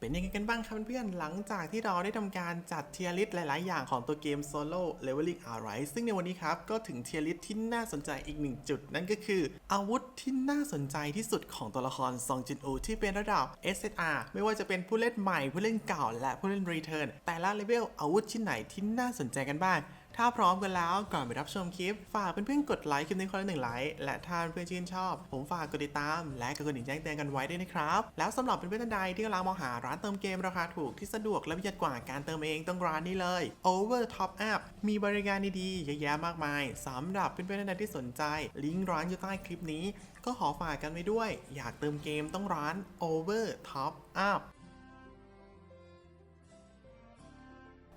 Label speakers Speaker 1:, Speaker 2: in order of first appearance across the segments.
Speaker 1: เป็นยังไงกันบ้างครับเพื่อนๆ หลังจากที่เราได้ทำการจัดเทียร์ลิสต์หลาย ๆ อย่างของตัวเกม Solo Leveling Arise ซึ่งในวันนี้ครับ ก็ถึงเทียร์ลิสต์ที่น่าสนใจอีกหนึ่งจุด นั่นก็คือ อาวุธที่น่าสนใจที่สุดของตัวละครซองจินอูที่เป็นระดับ SSR ไม่ว่าจะเป็นผู้เล่นใหม่ผู้เล่นเก่า และผู้เล่นรีเทิร์นแต่ละเลเวลอาวุธชิ้นไหนที่น่าสนใจกันบ้าง ถ้าพร้อมกันแล้วก่อนไปรับชมคลิป ฝากเพื่อนๆกดไลค์คลิปนี้คนละหนึ่งไลค์และถ้าเพื่อนชื่นชอบ ผมฝากกดติดตาม และกดกระดิ่งแจ้งเตือนกันไว้ด้วยนะครับ แล้วสำหรับเพื่อนๆท่านใดที่กำลังมองหาร้านเติมเกมราคาถูกที่สะดวกและประหยัดกว่าการเติมเองต้องร้านนี้เลย Over Top Up มีบริการดีๆเยอะแยะมากมายสำหรับเพื่อนๆท่านใดที่สนใจ ลิงก์ร้านอยู่ใต้คลิปนี้ ก็ขอฝากกันไว้ด้วย อยากเติมเกมต้องร้าน Over Top Up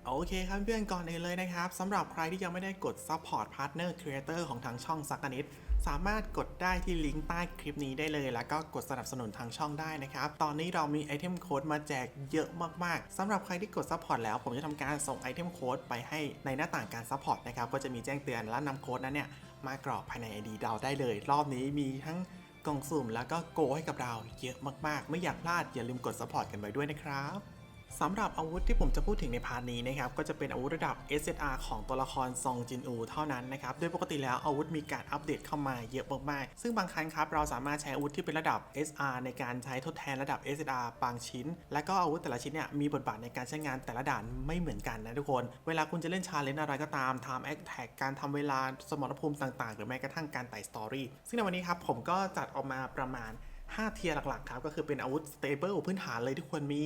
Speaker 1: โอเคครับเพื่อนก่อนอื่นเลยนะครับสำหรับใครที่ยังไม่ได้กด Support Partner Creator ของทางช่องซักกนิด สามารถกดได้ที่ลิงก์ใต้คลิปนี้ได้เลย แล้วก็กดสนับสนุนทางช่องได้นะครับ ตอนนี้เรามีไอเทมโค้ดมาแจกเยอะมากๆสำหรับใครที่กด Support แล้ว ผมจะทำการส่งไอเทมโค้ดไปให้ในหน้าต่างการ Support นะครับ ก็จะมีแจ้งเตือนและนำโค้ดนั้นเนี่ยมากรอกภายใน ID เราได้เลย รอบนี้มีทั้งกล่องสุ่มแล้วก็โกให้กับเราเยอะมากๆ ไม่อยากพลาดอย่าลืมกด Support กันไว้ด้วยนะครับ สำหรับอาวุธที่ผมจะพูดถึงในพาร์ทนี้นะครับก็จะเป็นอาวุธระดับ SSR ของตัวละครซองจินอูเท่านั้นนะครับโดยปกติแล้วอาวุธมีการอัปเดตเข้ามาเยอะมากๆซึ่งบางครั้งครับเราสามารถใช้อาวุธที่เป็นระดับ SR ในการใช้ทดแทนระดับ SSR บางชิ้น และก็อาวุธแต่ละชิ้นเนี่ยมีบทบาทในการใช้งานแต่ละด่านไม่เหมือนกันนะทุกคน เวลาคุณจะเล่นชาเลนจ์อะไรก็ตาม Time Attack การทำเวลาสมรภูมิต่างๆ หรือแม้กระทั่งการไต่สตอรี่ซึ่งในวันนี้ครับผมก็จัดออกมาประมาณ5เทียร์หลักๆครับก็คือเป็นอาวุธ stable พื้นฐานเลยที่ควรมี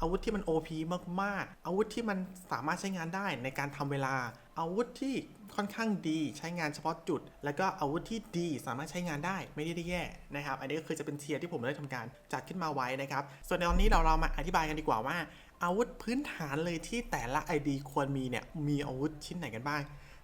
Speaker 1: อาวุธที่มัน OP มากๆ อาวุธที่มันสามารถใช้งานได้ในการทำเวลา อาวุธที่ค่อนข้างดีใช้งานเฉพาะจุด แล้วก็อาวุธที่ดีสามารถใช้งานได้ไม่ได้แย่นะครับ อันนี้ก็คือจะเป็นเทียร์ที่ผมได้ทำการจัดขึ้นมาไว้นะครับ ส่วนในตอนนี้เราเรามาอธิบายกันดีกว่าว่า อาวุธพื้นฐานเลยที่แต่ละ ID ควรมีเนี่ยมีอาวุธชิ้นไหนกันบ้าง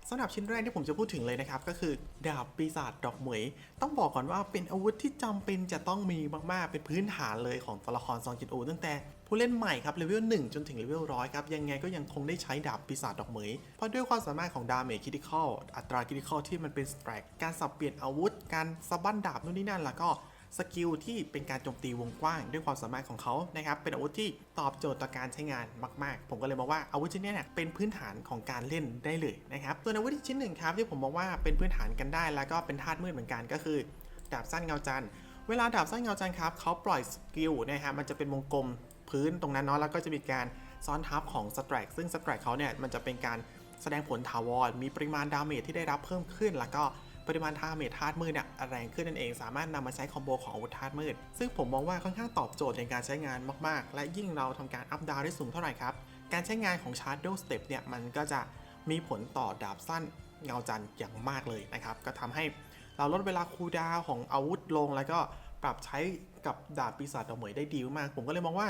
Speaker 1: สำหรับชิ้นแรกที่ผมจะพูดถึงเลยนะครับ ก็คือดาบปีศาจดอกเหมย ต้องบอกก่อนว่าเป็นอาวุธที่จำเป็นจะต้องมีมากๆ เป็นพื้นฐานเลยของตัวละครซองจินอูตั้งแต่ผู้เล่นใหม่ครับเลเวล1จนถึงเลเวลร้อยครับ ยังไงก็ยังคงได้ใช้ดาบปีศาจดอกเหมย เพราะด้วยความสามารถของดาเมจคิติคอลอัตราคิติคอลที่มันเป็นสแตรกการสับเปลี่ยนอาวุธ การสะบั้นดาบนู่นนี่นั่นแล้วก็ สกิลที่เป็นการโจมตีวงกว้างด้วยความสามารถของเขานะครับเป็นอาวุธที่ตอบโจทย์ต่อการใช้งานมาก ๆ ผมก็เลยมองว่าอาวุธชิ้นนี้เนี่ยเป็นพื้นฐานของการเล่นได้เลยนะครับส่วอาวุธชิ้นหนึ่งครับที่ผมมองว่าเป็นพื้นฐานกันได้ แล้วก็เป็นธาตุมืดเหมือนกันก็คือดาบสั้นเงาจันทร์เวลาดาบสั้นเงาจันทร์ครับเขาปล่อยสกิลนะฮะมันจะเป็นวงกลมพื้นตรงนั้นเนาะแล้วก็จะมีการซ้อนทับของสแตรกซึ่งสแตรกเขาเนี่ยมันจะเป็นการแสดงผลถาวรมีปริมาณดาเมจที่ได้รับเพิ่มขึ้นแล้วก็ ปริมาณดาเมจธาตุมืดเนี่ยแรงขึ้นนั่นเองสามารถนำมาใช้คอมโบของอาวุธธาตุมืด ซึ่งผมมองว่าค่อนข้างตอบโจทย์ในการใช้งานมากๆ และยิ่งเราทำการอัพดาวได้สูงเท่าไหร่ครับ การใช้งานของ Shadow Step เนี่ยมันก็จะมีผลต่อดาบสั้นเงาจันทร์อย่างมากเลยนะครับ ก็ทำให้เราลดเวลาคูลดาวของอาวุธลงแล้วก็ปรับใช้กับดาบปีศาจดอกเหมยได้ดีมาก ผมก็เลยมองว่า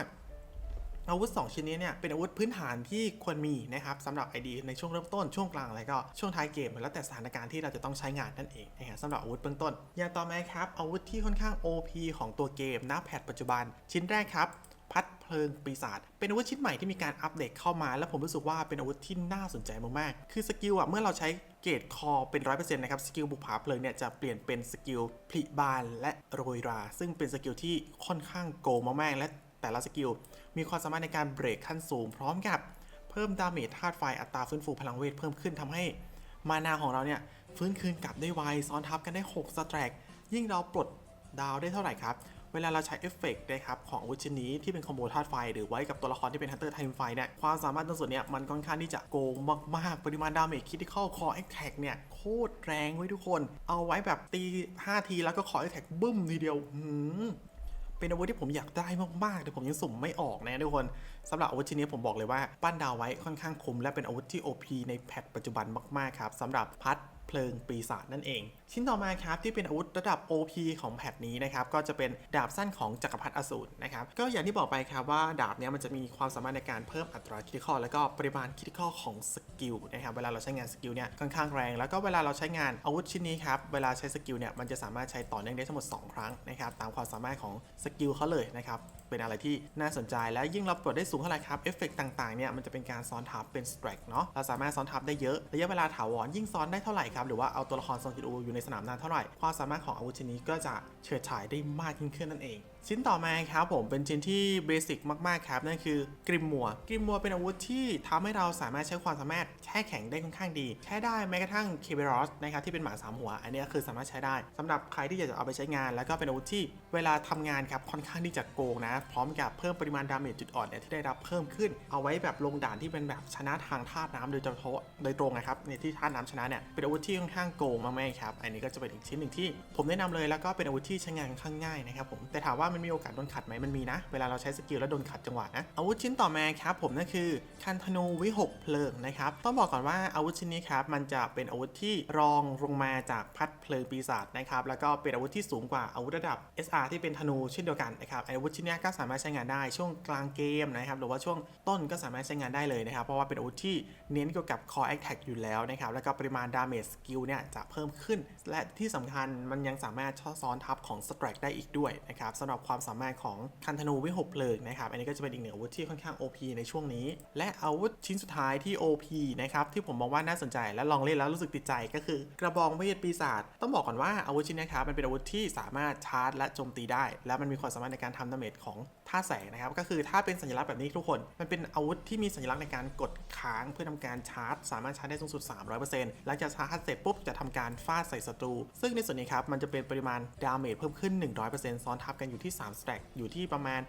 Speaker 1: อาวุธ 2 ชิ้นนี้เนี่ยเป็นอาวุธพื้นฐานที่ควรมีนะครับสำหรับ ID ในช่วงเริ่มต้นช่วงกลางแล้วก็ช่วงท้ายเกมแล้วแต่สถานการณ์ที่เราจะต้องใช้งานนั่นเองนะครับสำหรับอาวุธเบื้องต้น อย่างต่อมาครับอาวุธที่ค่อนข้าง OP ของตัวเกมณแพทปัจจุบัน ชิ้นแรกครับพัดเพลิงปีศาจเป็นอาวุธชิ้นใหม่ที่มีการอัปเดตเข้ามา แล้วผมรู้สึกว่าเป็นอาวุธที่น่าสนใจมากๆ คือสกิลอะเมื่อเราใช้เกรดคอเป็น 100%นะครับสกิลบุกผาเพลิงเนี่ยจะเปลี่ยนเป็นสกิลผลิบานและโรยรา ซึ่งเป็นสกิลที่ค่อนข้างโกงมากๆและ แต่ละสกิล มีความสามารถในการเบรกขั้นสูง พร้อมกับเพิ่มดาเมจธาตุไฟอัตราฟื้นฟูพลังเวทเพิ่มขึ้นทำให้มานาของเราเนี่ยฟื้นคืนกลับได้ไวซ้อนทับกันได้6สแตรกยิ่งเราปลดดาวได้เท่าไหร่ครับ เวลาเราใช้เอฟเฟกต์นะครับของอาวุธชิ้นนี้ที่เป็นคอมโบธาตุไฟ หรือไว้กับตัวละครที่เป็นฮันเตอร์ไทม์ไฟเนี่ยความสามารถตรงส่วนเนี่ยมันค่อนข้างที่จะโกงมาก ๆ ปริมาณดาเมจคิติคอลคอแอคแท็กเนี่ย โคตรแรงไว้ยทุกคน เอาไว้แบบตี 5 ทีแล้วก็คอแอคแท็กบึ้มทีเดียวหืม เป็นอาวุธที่ผมอยากได้มากๆแต่ผมยังสุ่มไม่ออกนะทุกคนสำหรับอาวุธชิ้นนี้ผมบอกเลยว่าปั้นดาวไว้ค่อนข้างคมและเป็นอาวุธที่ OP ในแพทปัจจุบันมากๆครับสำหรับพัด เพลิงปีศาจนั่นเอง ชิ้นต่อมาครับที่เป็นอาวุธระดับ OP ของแพทนี้นะครับก็จะเป็นดาบสั้นของจักรพรรดิอสูรนะครับก็อย่างที่บอกไปครับว่าดาบเนี้ยมันจะมีความสามารถในการเพิ่มอัตราคิติคอแล้วก็ปริมาณคิติคอของสกิลนะครับเวลาเราใช้งานสกิลเนี่ยค่อนข้างแรง แล้วก็เวลาเราใช้งานอาวุธชิ้นนี้ครับเวลาใช้สกิลเนี่ยมันจะสามารถใช้ต่อเนื่องได้ทั้งหมด 2 ครั้งนะครับตามความสามารถของสกิลเขาเลยนะครับเป็นอะไรที่น่าสนใจและยิ่งเราปลดได้สูงเท่าไหร่ครับเอฟเฟกต่างๆเนี่ยมันจะเป็นการซ้อนทับเป็นสแตรกเนาะเราสามารถซ้อนทับได้เยอะระยะเวลาถาวรยิ่งซ้อนได้เท่าไหร่ครับหรือว่าเอาตัวละครซองจิอูอยู่ในสนามนานเท่าไหร่ความสามารถของอาวุธชิ้นนี้ก็จะเฉิดฉายได้มากยิ่งขึ้นนั่นเอง ชิ้นต่อมาครับผมเป็นชิ้นที่เบสิกมากๆครับนั่นคือกริมมัวกริมมัวเป็นอาวุธที่ทำให้เราสามารถใช้ความสามารถแช่แข็งได้ค่อนข้างดี ใช้ได้แม้กระทั่งเคเบรอสนะครับที่เป็นหมาสามหัว อันนี้คือสามารถใช้ได้สำหรับใครที่อยากจะเอาไปใช้งาน แล้วก็เป็นอาวุธที่เวลาทำงานครับค่อนข้างที่จะโกงนะ พร้อมกับเพิ่มปริมาณดาเมจจุดอ่อนเนี่ยที่ได้รับเพิ่มขึ้น เอาไว้แบบลงด่านที่เป็นแบบชนะทางธาตุน้ำโดยเฉพาะโดยตรงนะครับในที่ธาตุน้ำชนะเนี่ยเป็นอาวุธทค่อนข้างโกงมากๆครับ อันนี้ก็จะเป็นอีกชิ้นหนึ่งที่ผมแนะนำเลยแล้วก็เป็นอาวุธที่ใช้งานค่อนข้างง่ายนะครับผม แต่ถามว่ามันมีโอกาสโดนขัดไหมมันมีนะ เวลาเราใช้สกิลแล้วโดนขัดจังหวะนะ อาวุธชิ้นต่อมาครับผมนั่นคือคันธนูวิหกเพลิงนะครับ ต้องบอกก่อนว่าอาวุธชิ้นนี้ครับมันจะเป็นอาวุธที่รองลงมาจากพัดเพลิงปีศาจนะครับ แล้วก็เป็นอาวุธที่สูงกว่าอาวุธระดับ SR ที่เป็นธนูเช่นเดียวกันนะครับ อาวุธชิ้นนี้ก็สามารถใช้งานได้ช่วงกลางเกมนะครับ หรือว่าช่วงต้นก็สามารถใช้งานได้เลยนะครับ เพราะว่าเป็นอาวุธที่เน้นเกี่ยวกับ core attack อยู่แล้วนะครับ แล้วก็ปริมาณ damage skill เสกิลเนี่ยจะเพิ่มขึ้น และที่สำคัญมันยังสามารถซ้อนทับของ strike ได้อีกด้วยนะครับสำหรับความสามารถของคันธนูวิหกเพลิงนะครับ อันนี้ก็จะเป็นอีกหนึ่งอาวุธที่ค่อนข้าง OP ในช่วงนี้ และอาวุธชิ้นสุดท้ายที่ OP นะครับที่ผมมองว่าน่าสนใจและลองเล่นแล้วรู้สึกติดใจก็คือกระบองเวทปีศาจต้องบอกก่อนว่าอาวุธชิ้นนี้ครับมันเป็นอาวุธที่สามารถชาร์จและโจมตีได้ และมันมีความสามารถในการทำดาเมจของท่าแสงนะครับก็คือถ้าเป็นสัญลักษณ์แบบนี้ทุกคน มันเป็นอาวุธที่มีสัญลักษณ์ในการกดค้างเพื่อทำการชาร์จ สามารถชาร์จได้สูงสุด 300%หลังจากชาร์จเสร็จปุ๊บจะทำการฟาดใส่ศัตรู ซึ่งในส่วนนี้ครับมันจะเป็นปริมาณดาเมจเพิ่มขึ้น 100%ซ้อนทับกันอยู่ที่3 stack อยู่ที่ประมาณ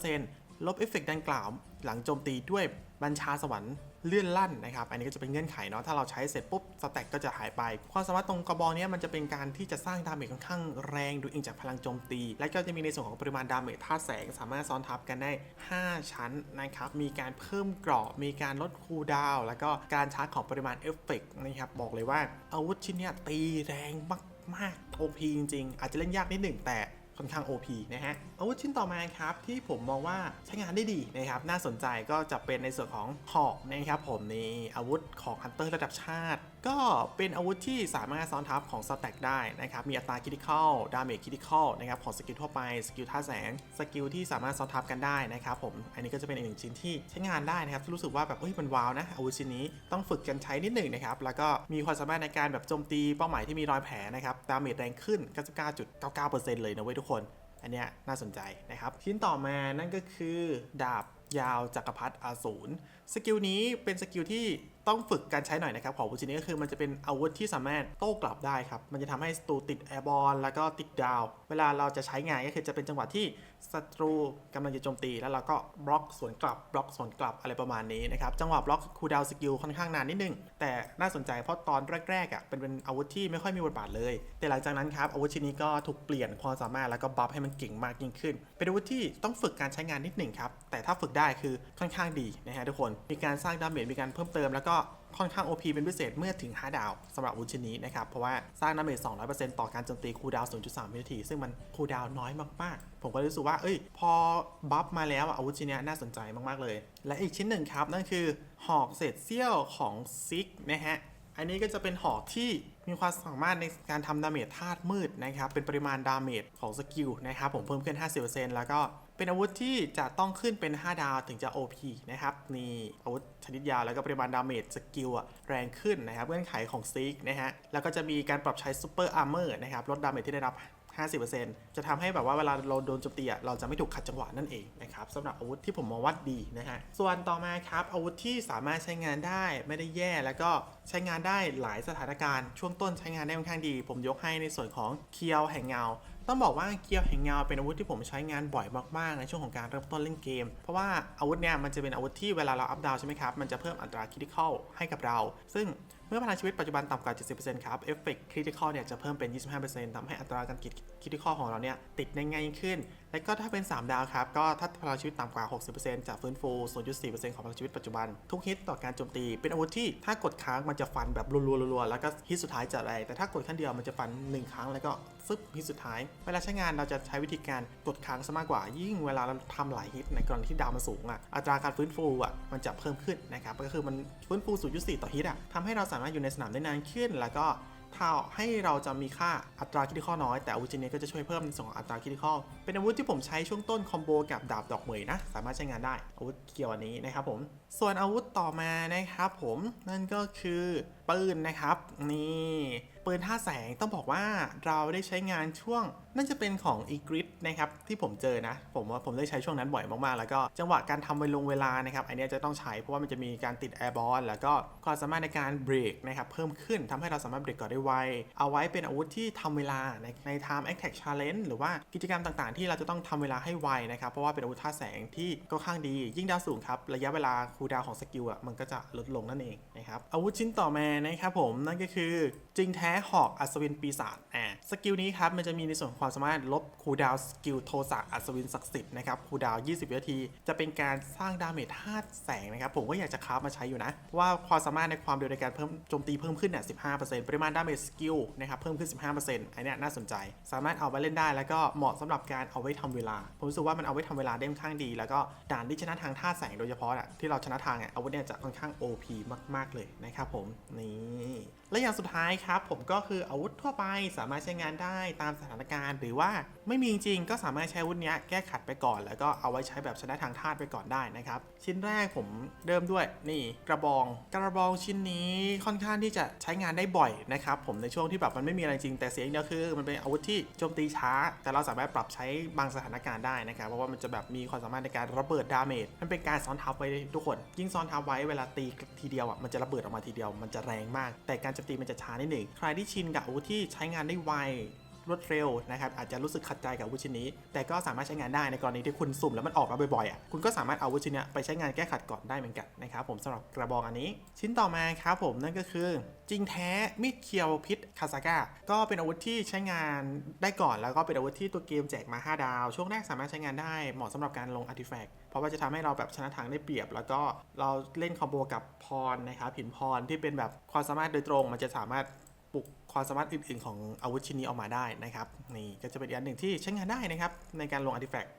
Speaker 1: 300%ลบเอฟเฟกต์ดังกล่าว หลังโจมตีด้วยบัญชาสวรรค์ เลื่อนลั่นนะครับอันนี้ก็จะเป็นเงื่อนไขเนาะถ้าเราใช้เสร็จปุ๊บสแต็กก็จะหายไป ความสามารถตรงกระบอกนี้มันจะเป็นการที่จะสร้างดาเมจค่อนข้างแรงดูอิงจากพลังโจมตี และก็จะมีในส่วนของปริมาณดาเมจท่าแสง สามารถซ้อนทับกันได้ 5 ชั้นนะครับมีการเพิ่มเกราะมีการลดคูลดาวแล้วก็การชาร์จของปริมาณเอฟเฟกต์นะครับบอกเลยว่าอาวุธชิ้นนี้ตีแรงมากๆ OP จริงๆ อาจจะเล่นยากนิดหนึ่งแต่ ค่อนข้าง OP นะฮะอาวุธชิ้นต่อมาครับที่ผมมองว่าใช้งานได้ดีนะครับน่าสนใจก็จะเป็นในส่วนของหอกนะครับผมนี่อาวุธของฮันเตอร์ระดับชาติ ก็เป็นอาวุธที่สามารถซ้อนทับของสแต็กได้นะครับ มีอัตราคิ t ิคอลดาเมจคิ t ิคอลนะครับของสกิลทั่วไป สกิลท่าแสง สกิลที่สามารถซ้อนทับกันได้นะครับผม อันนี้ก็จะเป็นอีกหนึ่งชิ้นที่ใช้งานได้นะครับ รู้สึกว่าแบบเอ้ยมันว้าวนะ อาวุธชิ้นนี้ต้องฝึกกันใช้นิดหนึ่งนะครับ แล้วก็มีความสามารถในการแบบโจมตีเป้าหมายที่มีรอยแผลนะครับ ดาเมจแรงขึ้น 99.99%เลยนะเว้ยทุกคน อันเนี้ยน่าสนใจนะครับ ชิ้นต่อมานั่นก็คือดาบยาวจักรพรรดิอาสูร สกิลนี้เป็นสกิลที่ ต้องฝึกการใช้หน่อยนะครับ ของวุชินี้ก็คือมันจะเป็นอาวุธที่สามารถโต้กลับได้ครับ มันจะทำให้ศัตรูติดแอร์บอลแล้วก็ติดดาว เวลาเราจะใช้งานก็คือจะเป็นจังหวะที่ศัตรูกำลังจะโจมตี แล้วเราก็บล็อกสวนกลับบล็อกสวนกลับอะไรประมาณนี้นะครับ จังหวะบล็อกคูดาวสกิลค่อนข้างนานนิดนึง แต่น่าสนใจเพราะตอนแรกๆอะเป็นเป็นอาวุธที่ไม่ค่อยมีบทบาทเลย แต่หลังจากนั้นครับอาวุธชิ้นนี้ก็ถูกเปลี่ยนความสามารถแล้วก็บัฟให้มันเก่งมากยิ่งขึ้น เป็นอาวุธที่ต้องฝึกการใช้งานนิดหนึ่งครับแต่ถ้าฝึกได้คือค่อนข้างดีนะฮะทุกคนมีการสร้างดาเมจมีการเพิ่มเติมแล้วก็ค่อนข้าง OP เป็นพิเศษเมื่อถึง 5 ดาวสำหรับอาวุธชิ้นนี้นะครับ เพราะว่าสร้างดาเมจ200%ต่อการโจมตีคูดาว 0.3 วินาที ซึ่งมันคูดาวน้อยมาก ๆ ผมก็รู้สึกว่า เอ้ย พอบัฟมาแล้วอะอาวุธชิ้นนี้น่าสนใจมาก ๆ เลย และอีกชิ้นหนึ่งครับ นั่นคือหอกเศษเสี้ยวของซิกนะฮะอันนี้ก็จะเป็นหอกที่มีความสามารถในการทำดาเมจธาตุมืดนะครับเป็นปริมาณดาเมจของสกิลนะครับผมเพิ่มขึ้น 50%แล้วก็ เป็นอาวุธที่จะต้องขึ้นเป็น 5 ดาวถึงจะ OP นะครับนี่อาวุธชนิดยาวแล้วก็ปริมาณดาเมจสกิลอะแรงขึ้นนะครับเงื่อนไขของซิกนะฮะแล้วก็จะมีการปรับใช้ซูเปอร์อาร์เมอร์นะครับลดดาเมจที่ได้รับ 50%จะทำให้แบบว่าเวลาเราโดนโจมตีอะเราจะไม่ถูกขัดจังหวะนั่นเองนะครับสำหรับอาวุธที่ผมมองว่าดีนะฮะส่วนต่อมาครับอาวุธที่สามารถใช้งานได้ไม่ได้แย่แล้วก็ใช้งานได้หลายสถานการณ์ ช่วงต้นใช้งานได้ค่อนข้างดี ผมยกให้ในส่วนของเคียวแห่งเงา ต้องบอกว่าเกียวแห่งเงาเป็นอาวุธที่ผมใช้งานบ่อยมากๆในช่วงของการเริ่มต้นเล่นเกม เพราะว่าอาวุธเนี่ยมันจะเป็นอาวุธที่เวลาเราอัพดาวใช่ไหมครับ มันจะเพิ่มอัตราคิ t ิคอลให้กับเรา ซึ่ง เมื่อพลังชีวิตปัจจุบันต่ำกว่า 70%ครับ เอฟเฟกต์คริติคอลเนี่ยจะเพิ่มเป็น 25%ทำให้อัตราการกิดคริติคอลของเราเนี่ยติดได้ง่ายยิ่งขึ้น และก็ถ้าเป็น 3 ดาวครับ ก็ถ้าพลังชีวิตต่ำกว่า 60%จะฟื้นฟู 0.4%ของพลังชีวิตปัจจุบัน ทุกฮิตต่อการโจมตี เป็นอาวุธที่ถ้ากดค้างมันจะฟันแบบรัวๆๆแล้วก็ฮิตสุดท้ายจะแรแต่ถ้ากดครั้งเดียวมันจะฟัน 1 ครั้งแล้วก็ฟึบฮิตสุดท้าย เวลาใช้งานเราจะใช้วิธีการกดค้างซะมากกว่า ยิ่งเวลาเราทำหลายฮิตในกรณีที่ดาวมันสูงอะอัตราการฟื้นฟูอะมันจะเพิ่มขึ้นนะครับก็คือมันฟื้นฟู 0.4 ต่อฮิตอะทำให้เราสามารถอยู่ในสนามได้นานขึ้น แล้วก็ถ้าให้เราจะมีค่าอัตราคิดข้อน้อย แต่อาวุธชิ้นนี้ก็จะช่วยเพิ่มในส่วนของอัตราคิดข้อเป็นอาวุธที่ผมใช้ช่วงต้นคอมโบกับดาบดอกเหมยนะ สามารถใช้งานได้อาวุธเกี่ยวอันนี้นะครับผม ส่วนอาวุธต่อมานะครับผมนั่นก็คือปืนนะครับนี่ ปืนท่าแสงต้องบอกว่าเราได้ใช้งานช่วงน่าจะเป็นของอีกริดนะครับที่ผมเจอนะ ผมว่าผมได้ใช้ช่วงนั้นบ่อยมากๆ แล้วก็จังหวะการทำเวลงเวลานะครับอันเนี้ยจะต้องใช้เพราะว่ามันจะมีการติดแอร์บอลแล้วก็ความสามารถในการเบรกนะครับเพิ่มขึ้นทำให้เราสามารถเบรกก่อนได้ไว เอาไว้เป็นอาวุธที่ทำเวลาในใน time attack challenge หรือว่ากิจกรรมต่างๆ ที่เราจะต้องทำเวลาให้ไวนะครับเพราะว่าเป็นอาวุธท่าแสงที่ก็ข้างดี ยิ่งดาวสูงครับระยะเวลาคูลดาวของสกิลอะมันก็จะลดลงนั่นเองนะครับอาวุธชิ้นต่อมานะครับผมนั่นก็คือจริงแท้หอกอัศวินปีศาจอ่าสกิลนี้ครับมันจะมีในส่วนความสามารถลบคูดาวสกิลโทสะอัศวินศักดิ์สิทธิ์นะครับคูดาว 20 วินาที จะเป็นการสร้างดาเมจธาตุแสงนะครับ ผมก็อยากจะคราฟมาใช้อยู่นะ ว่าความสามารถในความเร็วในการเพิ่มโจมตีเพิ่มขึ้นเนี่ย 15%ปริมาณดาเมจสกิลนะครับเพิ่มขึ้น 15%อันเนี้ยน่าสนใจ สามารถเอาไปเล่นได้ แล้วก็เหมาะสำหรับการเอาไว้ทำเวลา ผมรู้สึกว่ามันเอาไว้ทำเวลาได้ค่อนข้างดี แล้วก็ด่านที่ชนะทางท่าแสงโดยเฉพาะอะที่เราชนะทางอะอาวุธเนี่ยจะค่อนข้าง OP มาก ๆเลยนะครับผมนี่และอย่างสุดท้ายครับผมก็คืออาวุธทั่วไปสามารถใช้งานได้ตามสถานการณ์ หรือว่าไม่มีจริงก็สามารถใช้อาวุธเนี้ยแก้ขัดไปก่อน แล้วก็เอาไว้ใช้แบบชนะทางธาตุไปก่อนได้นะครับ ชิ้นแรกผมเริ่มด้วยนี่กระบอง กระบองชิ้นนี้ค่อนข้างที่จะใช้งานได้บ่อยนะครับผมในช่วงที่แบบมันไม่มีอะไรจริงแต่เสียงเดียวคือ มันเป็นอาวุธที่โจมตีช้า แต่เราสามารถปรับใช้บางสถานการณ์ได้นะครับเพราะว่ามันจะแบบมีความสามารถในการระเบิดดาเมจมันเป็นการซ้อนทับไว้ทุกคน ยิ่งซ้อนทับไว้เวลาตีทีเดียวอะมันจะระเบิดออกมาทีเดียวมันจะแรงมาก แต่การโจมตีมันจะช้านิดหนึ่งใครที่ชินกับอาวุธที่ใช้งานได้ไวรวดเร็วนะครับอาจจะรู้สึกขัดใจกับอาวุธชิ้นนี้ แต่ก็สามารถใช้งานได้ในกรณีที่คุณสุ่มแล้วมันออกมาบ่อยๆอะคุณก็สามารถเอาอาวุธชิ้นนี้ไปใช้งานแก้ขัดก่อนได้เหมือนกันนะครับผมสำหรับกระบอกอันนี้ ชิ้นต่อมาครับผมนั่นก็คือ จริงแท้มีดเคียวพิษคาซาก้าก็เป็นอาวุธที่ใช้งานได้ก่อนแล้วก็เป็นอาวุธที่ตัวเกมแจกมา 5 ดาว ช่วงแรกสามารถใช้งานได้เหมาะสำหรับการลงอาร์ติแฟกต์เพราะว่าจะทำให้เราแบบชนะทางได้เปรียบ แล้วก็เราเล่นคอมโบกับพรนะครับหินพรที่เป็นแบบความสามารถโดยตรง มันจะสามารถ ลุกความสามารถอื่น ๆ ของอาวุธชิ้นนี้ออกมาได้นะครับนี่ก็จะเป็นอีกอันหนึ่งที่ใช้งานได้นะครับ ในการลงอาร์ติแฟกต์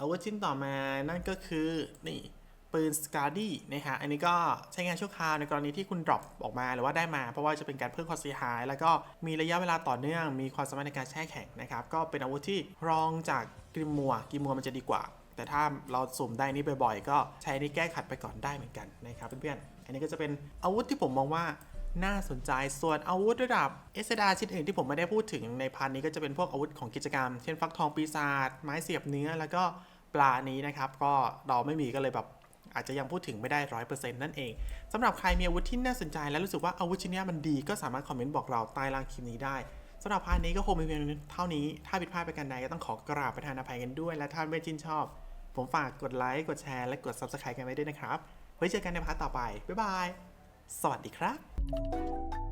Speaker 1: อาวุธชิ้นต่อมานั่นก็คือนี่ปืนสกาดี้นะฮะอันนี้ก็ใช้งานชั่วคราวในกรณีที่คุณดรอปออกมาหรือว่าได้มา เพราะว่าจะเป็นการเพิ่มความเสียหาย แล้วก็มีระยะเวลาต่อเนื่อง มีความสามารถในการแช่แข็งนะครับ ก็เป็นอาวุธที่รองจากกริมมัวกริมมัวมันจะดีกว่า แต่ถ้าเราสุ่มได้นี้บ่อยๆ ก็ใช้นี่แก้ขัดไปก่อนได้เหมือนกันนะครับเพื่อนๆ อันนี้ก็จะเป็นอาวุธที่ผมมองว่า น่าสนใจ ส่วนอาวุธระดับ s อ r ชิ้นอื่นที่ผมไม่ได้พูดถึงในพันนี้ก็จะเป็นพวกอาวุธของกิจกรรม เช่นฟักทองปีศาจไม้เสียบเนื้อ แล้วก็ปลานี้นะครับ ก็เราไม่มีก็เลยแบบอาจจะยังพูดถึงไม่ได้ร้อยเปอร์เซ็นต์นั่นเองสำหรับใครมีอาวุธที่น่าสนใจและรู้สึกว่าอาวุธชิ้นนี้มันดีก็สามารถคอมเมนต์บอกเราใต้ล่างคลิปนี้ได้สำหรับพาร์ทนี้ก็คงมีเพียงเท่านี้ ถ้าผิดพลาดไปกันใดก็ต้องขอกราบประทานอภัยกันด้วย และถ้าไม่ชื่นชอบ ผมฝากกดไลค์ กดแชร์ และกด subscribe กันไว้ด้วยนะครับ ไว้เจอกันในพาร์ทต่อไป บ๊ายบาย สวัสดีครับ